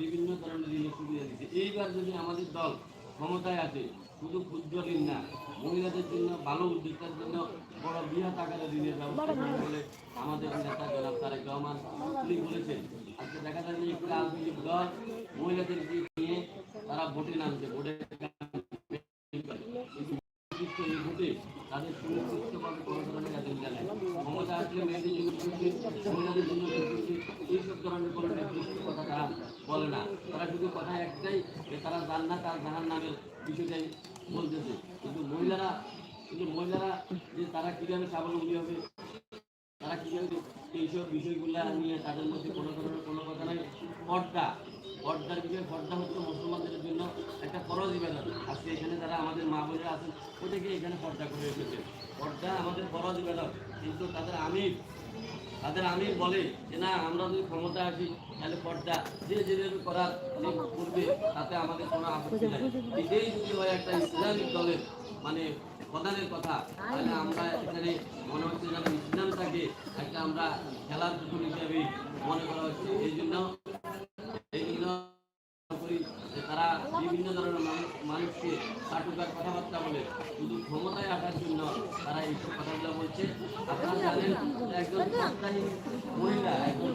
বিভিন্ন ধরনের ঋণের সুবিধা দিচ্ছে এইবার যদি আমাদের দল ক্ষমতায় আছে শুধু ক্ষুদ্র ঋণ না মহিলাদের জন্য ভালো উদ্যোক্তার জন্য বড় বৃহৎ আকারে ঋণের ব্যবস্থা বলে আমাদের নেতা জনাব তারেক রহমান তিনি বলেছেন আজকে দেখা যায় যে একটি রাজনৈতিক দল মহিলাদেরকে নিয়ে তারা ভোটে নামছে, ভোটে তারা বলে বলতেছে কিন্তু মহিলারা কিন্তু মহিলারা যে তারা কীভাবে স্বাবলম্বী হবে তারা কীভাবে এইসব বিষয়গুলো নিয়ে তাদের মধ্যে কোনো ধরনের কোনো কথা নাই। পর্দা। পর্দার বিষয়ে পর্দা হচ্ছে মুসলমানদের জন্য একটা ফরজ ইবাদত। আজকে এখানে যারা আমাদের মা বোনেরা আছেন, প্রত্যেকে এখানে পর্দা করে এসেছে পর্দা আমাদের ফরজ ইবাদত, কিন্তু তাদের আমির তাদের আমির বলে যে, না, আমরা যদি ক্ষমতা আসি, তাহলে পর্দা যে যেভাবে করার যে করবে, তাতে আমাদের কোনো আপত্তি নাই। এটাই যদি হয় একটা ইসলামিক দলের মানে প্রধানের কথা, তাহলে আমরা এখানে মনে হচ্ছে যেন ইসলামটাকে একটা আমরা খেলার পুতুল হিসাবে মনে করা হচ্ছে। এই জন্য করি যে তারা বিভিন্ন ধরনের মানুষ- মানুষকে কাটুকার কথাবার্তা বলে, শুধু ক্ষমতায় আসার জন্য তারা এইসব কথাগুলো বলছে। আপনারা জানেন একজন মহিলা, একজন